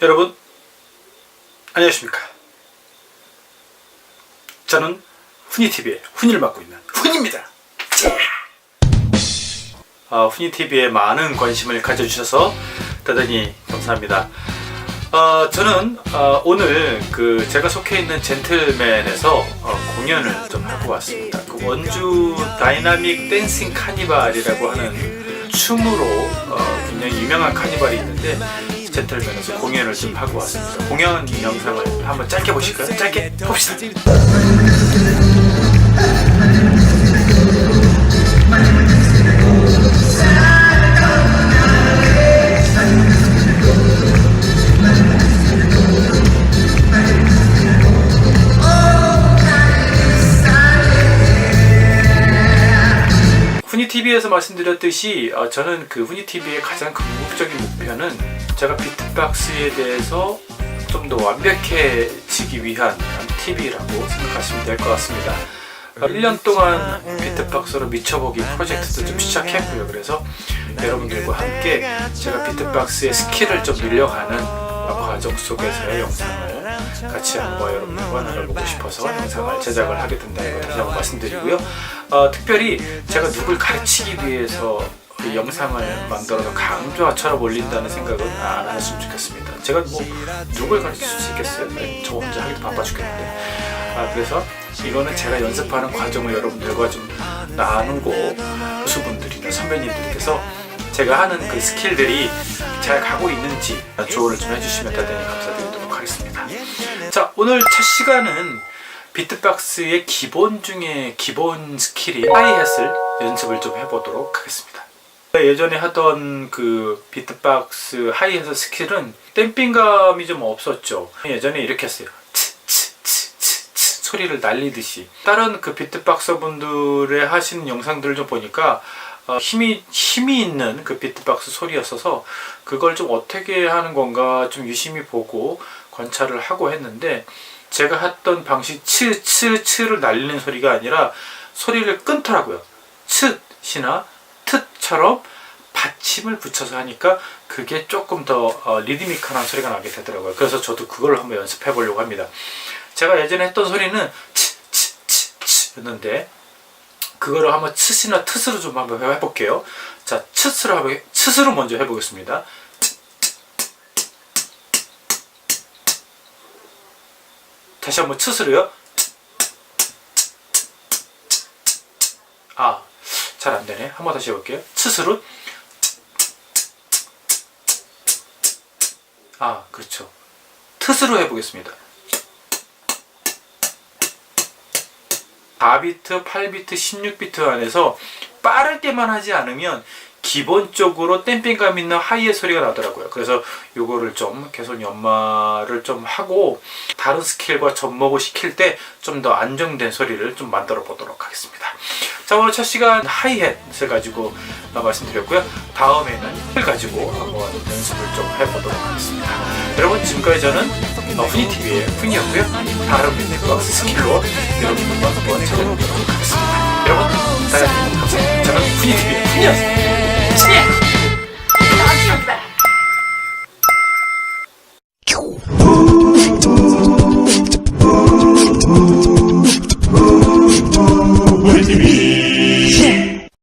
여러분 안녕하십니까? 저는 훈이TV의 훈이를 맡고 있는 훈입니다. 어, 훈이TV에 많은 관심을 가져주셔서 대단히 감사합니다 어, 저는 어, 오늘 그 제가 속해 있는 젠틀맨에서 어, 공연을 좀 하고 왔습니다 그 원주 다이나믹 댄싱 카니발이라고 하는 춤으로 어, 굉장히 유명한 카니발이 있는데 젠틀맨에서 공연을 좀 하고 왔습니다. 공연 영상을 한번 짧게 보실까요? 짧게 봅시다. 후니TV에서 말씀드렸듯이 어, 저는 그 후니TV의 가장 궁극적인 목표는 제가 비트박스에 대해서 좀 더 완벽해지기 위한 TV라고 생각하시면 될 것 같습니다. 1년 동안 비트박스로 미쳐보기 프로젝트도 좀 시작했고요. 그래서 여러분들과 함께 제가 비트박스의 스킬을 좀 늘려가는 과정 속에서의 영상을 같이 한번 여러분들과 나눠보고 싶어서 영상을 제작을 하게 된다는 걸 다시 한번 말씀드리고요. 어, 특별히 제가 누굴 가르치기 위해서 이 영상을 만들어서 강조화처럼 올린다는 생각은 안 하셨으면 좋겠습니다. 제가 뭐 누굴 가르칠 수 있겠어요? 네, 저 혼자 하기도 바빠 죽겠는데. 아, 그래서 이거는 제가 연습하는 과정을 여러분들과 좀 나누고 교수분들이나 선배님들께서 제가 하는 그 스킬들이 잘 가고 있는지 조언을 좀 해주시면 대단히 감사드리도록 하겠습니다. 자, 오늘 첫 시간은 비트박스의 기본 중에 기본 스킬인 하이햇을 연습을 좀 해보도록 하겠습니다. 예전에 하던 그 비트박스 하이햇 스킬은 댐핑감이 좀 없었죠. 예전에 이렇게 했어요. 소리를 날리듯이. 다른 그 비트박서 분들의 하시는 영상들을 좀 보니까 어, 힘이 힘이 있는 그 비트박스 소리였어서 그걸 좀 어떻게 하는 건가 좀 유심히 보고 관찰을 하고 했는데 제가 했던 방식 츠, 츠, 츠를 날리는 소리가 아니라 소리를 끊더라고요. 츠시나 트처럼 받침을 붙여서 하니까 그게 조금 더 어, 리드미컬한 소리가 나게 되더라고요. 그래서 저도 그걸 한번 연습해 보려고 합니다. 제가 예전에 했던 소리는 츠, 츠, 츠, 츠였는데 그거를 한번 츠시나 트스로 좀 한번 해볼게요. 자, 츠스로 먼저 해보겠습니다. 다시 한번 츠스로요. 아, 잘 안 되네. 한번 다시 해볼게요. 츠스로. 아, 그렇죠. 트스로 해보겠습니다. 4비트, 8비트, 16비트 안에서 빠를 때만 하지 않으면 기본적으로 댐핑감 있는 하이의 소리가 나더라고요. 그래서 요거를 좀 계속 연마를 좀 하고 다른 스킬과 접목을 시킬 때 좀 더 안정된 소리를 좀 만들어 보도록 하겠습니다. 자 오늘 첫 시간 하이햇을 가지고 말씀드렸고요. 다음에는 을 가지고 한번 연습을 좀 해보도록 하겠습니다. 여러분 지금까지 저는 후니TV의 훈이었고요. 다른 뮤직박스 스킬로 여러분들과 한번 찾아보도록 하겠습니다. 여러분 다시. 저는 후니TV의 훈이었습니다.